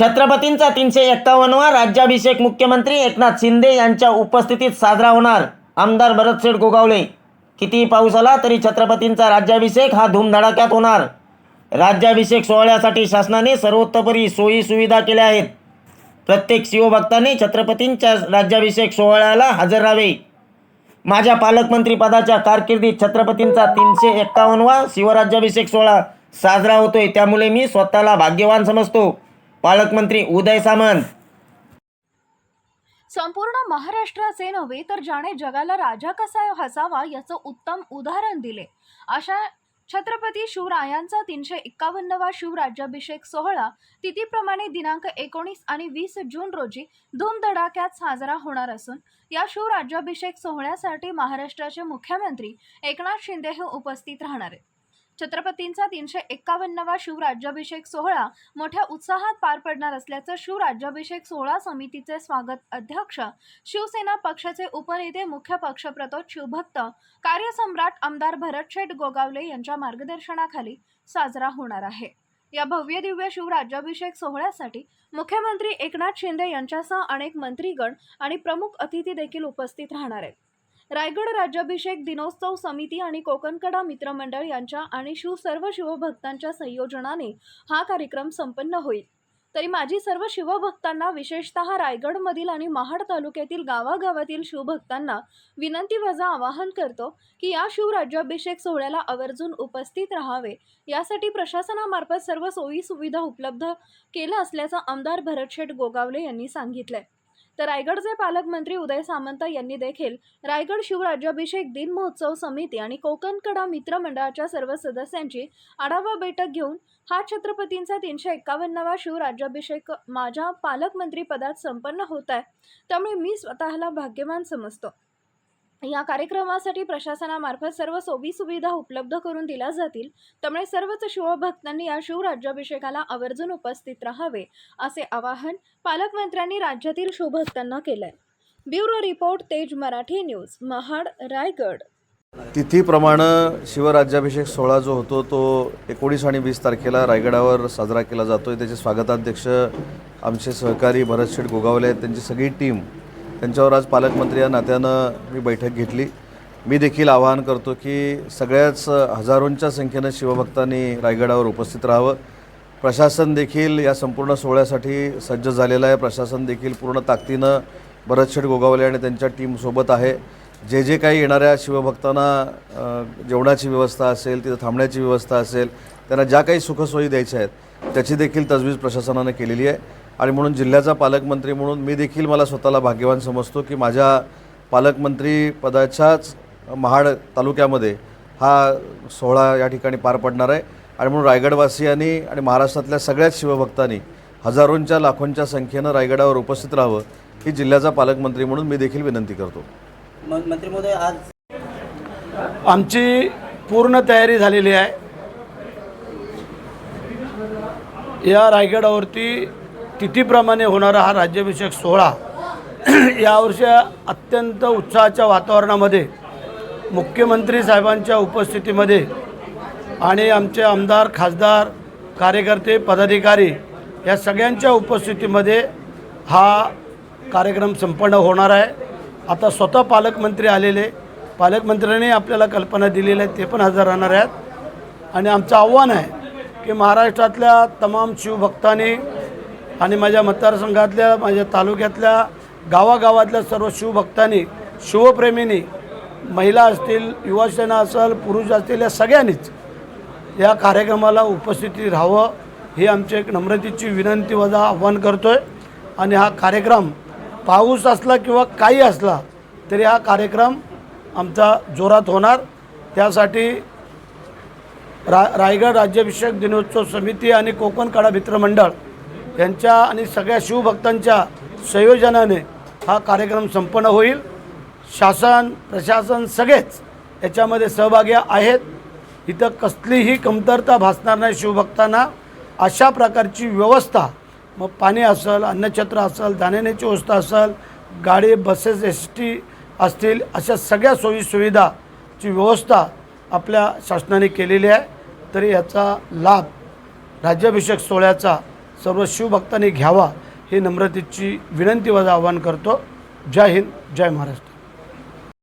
छत्रपतींचा तीनशे एक्कावन्नवा राज्याभिषेक मुख्यमंत्री एकनाथ शिंदे यांच्या उपस्थितीत साजरा होणार. आमदार भरतशेठ गोगावले. कितीही पाऊस आला तरी छत्रपतींचा राज्याभिषेक हा धूमधडाक्यात होणार. राज्याभिषेक सोहळ्यासाठी शासनाने सर्वोत्तपरी सोयी सुविधा केल्या आहेत. प्रत्येक शिवभक्ताने छत्रपतींच्या राज्याभिषेक सोहळ्याला हजर राहावे. माझ्या पालकमंत्री पदाच्या कारकिर्दीत छत्रपतींचा तीनशे एक्कावन्नवा शिवराज्याभिषेक सोहळा साजरा होतोय. त्यामुळे मी स्वतःला भाग्यवान समजतो. पालकमंत्री उदय सामंत. संपूर्ण महाराष्ट्राचे नव्हे तर ज्याने जगाला राजा कसा हसावा याचं उत्तम उदाहरण दिले. अशा छत्रपती शिवरायांचा तीनशे एक्कावन्नवा शिवराज्याभिषेक सोहळा तिथीप्रमाणे दिनांक एकोणीस आणि वीस जून रोजी धूमधडाक्यात साजरा होणार असून या शिवराज्याभिषेक सोहळ्यासाठी महाराष्ट्राचे मुख्यमंत्री एकनाथ शिंदे हे उपस्थित राहणार आहेत. छत्रपतींचा तीनशे एक्कावन्नवा शिवराज्याभिषेक सोहळा मोठ्या उत्साहात पार पडणार असल्याचं शिवराज्याभिषेक सोहळा समितीचे स्वागत अध्यक्ष शिवसेना पक्षाचे उपनेते मुख्य पक्षप्रतोद शिवभक्त कार्यसम्राट आमदार भरतशेठ गोगावले यांच्या मार्गदर्शनाखाली साजरा होणार आहे. या भव्य दिव्य शिवराज्याभिषेक सोहळ्यासाठी मुख्यमंत्री एकनाथ शिंदे यांच्यासह अनेक मंत्रीगण आणि प्रमुख अतिथी देखील उपस्थित राहणार आहेत. रायगड राज्याभिषेक दिनोत्सव समिती आणि कोकणकडा मित्रमंडळ यांच्या आणि शिव सर्व शिवभक्तांच्या संयोजनाने हा कार्यक्रम संपन्न होईल. तरी माझी सर्व शिवभक्तांना विशेषतः रायगडमधील आणि महाड तालुक्यातील गावागावातील शिवभक्तांना विनंती वजा आवाहन करतो की या शिवराज्याभिषेक सोहळ्याला आवर्जून उपस्थित राहावे. यासाठी प्रशासनामार्फत सर्व सोयी सुविधा उपलब्ध केलं असल्याचं आमदार भरतशेठ गोगावले यांनी सांगितलंय. तर रायगडचे पालकमंत्री उदय सामंत यांनी देखील रायगड शिवराज्याभिषेक दिन महोत्सव समिती आणि कोकणकडा मित्रमंडळाच्या सर्व सदस्यांची आढावा बैठक घेऊन हा छत्रपतींचा तीनशे एक्कावन्नावा शिवराज्याभिषेक माझ्या पालकमंत्री पदात संपन्न होत आहे. त्यामुळे मी स्वतःला भाग्यवान समजतो. या कार्यक्रमासाठी प्रशासनामार्फत सर्व सोयी सुविधा उपलब्ध करून दिल्या जातील. त्यामुळे सर्वच शिवभक्तांनी या शिवराज्याभिषेकाला आवर्जून उपस्थित राहावे असे आवाहन पालकमंत्र्यांनी राज्यातील शिवभक्तांना केलंय. Bureau report Tej Marathi news Mahad Raigad. तिथीप्रमाणे शिवराज्याभिषेक सोहळा जो होतो तो एकोणीस आणि वीस तारखेला रायगडावर साजरा केला जातो आहे त्याचे स्वागताध्यक्ष आमचे सहकारी भरतशेठ गोगावले आहेत. त्यांची सगळी टीम त्यांच्यावर आज पालकमंत्री या नात्यानं मी बैठक घेतली. मी देखील आवाहन करतो की सगळ्याच हजारोंच्या संख्येनं शिवभक्तांनी रायगडावर उपस्थित राहावं. प्रशासन देखील या संपूर्ण सोहळ्यासाठी सज्ज झालेलं आहे. प्रशासन देखील पूर्ण ताकदीनं भरतशेठ गोगावले आणि त्यांच्या टीमसोबत आहे. जे जे काही येणाऱ्या शिवभक्तांना जेवणाची व्यवस्था असेल तिथं थांबण्याची व्यवस्था असेल त्यांना ज्या काही सुखसोयी द्यायच्या आहेत त्याची देखील तजवीज प्रशासनानं केलेली आहे. आणि म्हणून जिल्ह्याचा पालकमंत्री म्हणून मी देखील मला स्वतःला भाग्यवान समजतो की माझ्या पालकमंत्री पदाच्याच महाड तालुक्यामध्ये हा सोहळा या ठिकाणी पार पडणार आहे. आणि म्हणून रायगडवासियांनी आणि महाराष्ट्रातल्या सगळ्याच शिवभक्तांनी हजारोंच्या लाखोंच्या संख्येनं रायगडावर उपस्थित राहावं ही जिल्ह्याचा पालकमंत्री म्हणून मी देखील विनंती करतो. मंत्री महोदय आज आमची पूर्ण तयारी झालेली आहे. या रायगडावरती तिथीप्रमाणे होणारा हा राज्याभिषेक सोहळा यावर्षी अत्यंत उत्साहाच्या वातावरणामध्ये मुख्यमंत्री साहेबांच्या उपस्थितीमध्ये आणि आमचे आमदार खासदार कार्यकर्ते पदाधिकारी या सगळ्यांच्या उपस्थितीमध्ये हा कार्यक्रम संपन्न होणार आहे. आता स्वतः पालकमंत्री आलेले पालकमंत्र्यांनी आपल्याला कल्पना दिलेली आहे ते पण हजर राहणार आहेत. आणि आमचं आव्हान आहे की महाराष्ट्रातल्या तमाम शिवभक्तांनी आणि माझ्या मतदारसंघातल्या माझ्या तालुक्यातल्या गावागावातल्या सर्व शिवभक्तांनी शिवप्रेमींनी महिला असतील युवासेना असेल पुरुष असतील या सगळ्यांनीच या कार्यक्रमाला उपस्थिती राहावं ही आमची एक नम्रतेची विनंती वजा आव्हान करतो आहे आणि हा कार्यक्रम पाऊस असला किंवा काही असला तरी हा कार्यक्रम आमचा जोरात होणार. त्यासाठी रा रायगड राज्याभिषेक दिनोत्सव समिती आणि कोकण कडा मित्रमंडळ यांच्या आणि सगळ्या शिवभक्तांच्या संयोजनाने हा कार्यक्रम संपन्न होईल. शासन प्रशासन सगळेच याच्यामध्ये सहभागी आहेत. इथं कसलीही कमतरता भासणार नाही शिवभक्तांना. अशा प्रकारची व्यवस्था मग पाणी असेल अन्नछत्र असेल जाण्याची व्यवस्था असेल गाडी बसेस एस टी असतील अशा सगळ्या सोयी सुविधाची व्यवस्था आपल्या शासनाने केलेली आहे. तरी याचा लाभ राज्याभिषेक सोहळ्याचा सर्व शिवभक्तांनी घ्यावा ही नम्रतेची विनंती वजा आवाहन करतो. जय हिंद जय महाराष्ट्र.